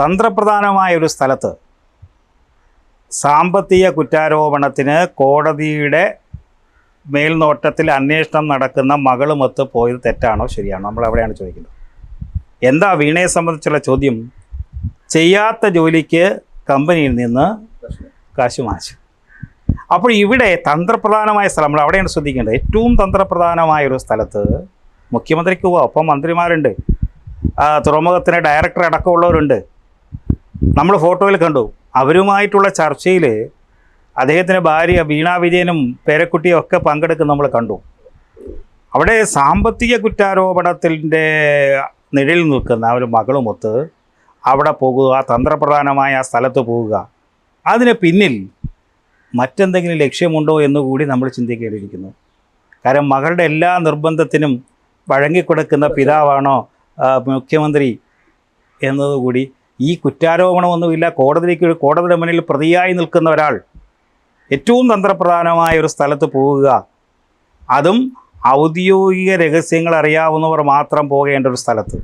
തന്ത്രപ്രധാനമായ ഒരു സ്ഥലത്ത് സാമ്പത്തിക കുറ്റാരോപണത്തിന് കോടതിയുടെ മേൽനോട്ടത്തിൽ അന്വേഷണം നടക്കുന്ന മകളുമൊത്ത് പോയത് തെറ്റാണോ ശരിയാണോ? നമ്മൾ അവിടെയാണ് ചോദിക്കുന്നത്? എന്താ വീണയെ സംബന്ധിച്ചുള്ള ചോദ്യം? ചെയ്യാത്ത ജോലിക്ക് കമ്പനിയിൽ നിന്ന് കാശ് അപ്പോൾ ഇവിടെ തന്ത്രപ്രധാനമായ സ്ഥലം നമ്മൾ അവിടെയാണ് ശ്രദ്ധിക്കേണ്ടത്. ഏറ്റവും തന്ത്രപ്രധാനമായ ഒരു സ്ഥലത്ത് മുഖ്യമന്ത്രിക്ക് പോവാം. ഒപ്പം മന്ത്രിമാരുണ്ട്. തുറമുഖത്തിന് ഡയറക്ടർ അടക്കമുള്ളവരുണ്ട്. നമ്മൾ ഫോട്ടോയിൽ കണ്ടു. അവരുമായിട്ടുള്ള ചർച്ചയിൽ അദ്ദേഹത്തിന്റെ ഭാര്യ വീണ വിജയനും പേരക്കുട്ടിയും ഒക്കെ പങ്കെടുക്കുന്ന നമ്മൾ കണ്ടു. അവിടെ സാമ്പത്തിക കുറ്റാരോപണത്തിന്റെ നിഴലിൽ നിൽക്കുന്ന ഒരു മകളുമൊത്ത് അവിടെ പോകുക തന്ത്രപ്രധാനമായ ആ സ്ഥലത്ത് പോവുക അതിന് പിന്നിൽ മറ്റെന്തെങ്കിലും ലക്ഷ്യമുണ്ടോ എന്ന് കൂടി നമ്മൾ ചിന്തിക്കേണ്ടിയിരിക്കുന്നു. കാരണം മകളുടെ എല്ലാ നിർബന്ധത്തിനും വഴങ്ങിക്കൊടുക്കുന്ന പിതാവാണോ മുഖ്യമന്ത്രി എന്നതുകൂടി ഈ കുറ്റാരോപണമൊന്നുമില്ല. കോടതിയിലേക്ക് കോടതിയുടെ മുന്നിൽ പ്രതിയായി നിൽക്കുന്ന ഒരാൾ ഏറ്റവും തന്ത്രപ്രധാനമായ ഒരു സ്ഥലത്ത് പോവുക. അതും ഔദ്യോഗിക രഹസ്യങ്ങൾ അറിയാവുന്നവർ മാത്രം പോകേണ്ട ഒരു സ്ഥലത്ത്.